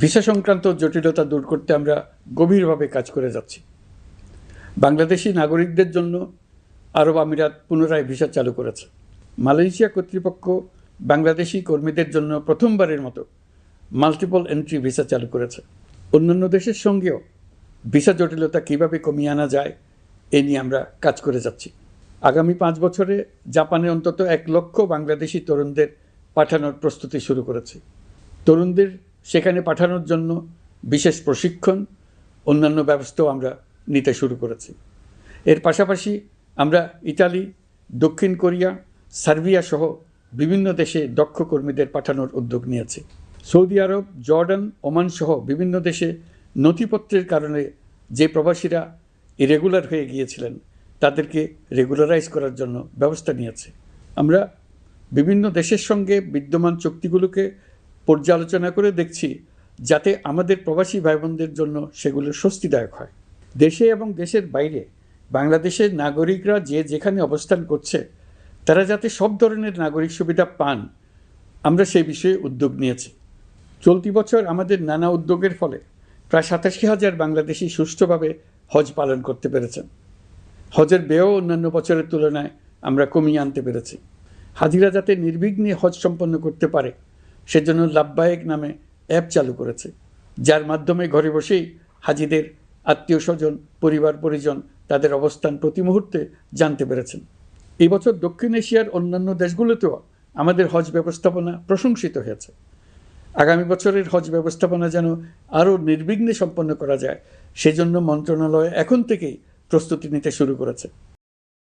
Visa সংক্রান্ত জটিলতা দূর করতে আমরা গভীরভাবে কাজ করে যাচ্ছি। বাংলাদেশি নাগরিকদের জন্য আরব আমিরাত পুনরায় ভিসা চালু করেছে। মালয়েশিয়া কর্তৃপক্ষ বাংলাদেশি কর্মীদের জন্য প্রথমবারের মতো মাল্টিপল এন্ট্রি ভিসা চালু করেছে। অন্যান্য দেশের সঙ্গেও ভিসা জটিলতা কীভাবে কমিয়ে আনা যায়, এ নিয়ে আমরা কাজ করে যাচ্ছি। আগামী পাঁচ বছরে জাপানে অন্তত এক লক্ষ বাংলাদেশি তরুণদের পাঠানোর প্রস্তুতি শুরু করেছে। তরুণদের সেখানে পাঠানোর জন্য বিশেষ প্রশিক্ষণ, অন্যান্য ব্যবস্থাও আমরা নিতে শুরু করেছি। এর পাশাপাশি আমরা ইতালি, দক্ষিণ কোরিয়া, সার্বিয়া সহ বিভিন্ন দেশে দক্ষ কর্মীদের পাঠানোর উদ্যোগ নিয়েছে। সৌদি আরব, জর্ডান, ওমান সহ বিভিন্ন দেশে নথিপত্রের কারণে যে প্রবাসীরা ইরেগুলার হয়ে গিয়েছিলেন, তাদেরকে রেগুলারাইজ করার জন্য ব্যবস্থা নিয়েছে। আমরা বিভিন্ন দেশের সঙ্গে বিদ্যমান চুক্তিগুলোকে পর্যালোচনা করে দেখছি যাতে আমাদের প্রবাসী ভাই বোনদের জন্য সেগুলো স্বস্তিদায়ক হয়। দেশে এবং দেশের বাইরে বাংলাদেশের নাগরিকরা যে যেখানে অবস্থান করছে, তারা যাতে সব ধরনের নাগরিক সুবিধা পান, আমরা সেই বিষয়ে উদ্যোগ নিয়েছি। চলতি বছর আমাদের নানা উদ্যোগের ফলে প্রায় সাতাশি হাজার বাংলাদেশি সুষ্ঠুভাবে হজ পালন করতে পেরেছেন। হজের ব্যয়ও অন্যান্য বছরের তুলনায় আমরা কমিয়ে আনতে পেরেছি। হাজিরা যাতে নির্বিঘ্নে হজ সম্পন্ন করতে পারে সেজন্য লাভবায়ক নামে অ্যাপ চালু করেছে, যার মাধ্যমে ঘরে বসেই হাজিদের আত্মীয় স্বজন, পরিবার পরিজন তাদের অবস্থান প্রতি মুহূর্তে জানতে পেরেছেন। এই বছর দক্ষিণ এশিয়ার অন্যান্য দেশগুলোতেও আমাদের হজ ব্যবস্থাপনা প্রশংসিত হয়েছে। আগামী বছরের হজ ব্যবস্থাপনা যেন আরও নির্বিঘ্নে সম্পন্ন করা যায়, সেজন্য মন্ত্রণালয় এখন থেকেই প্রস্তুতি নিতে শুরু করেছে।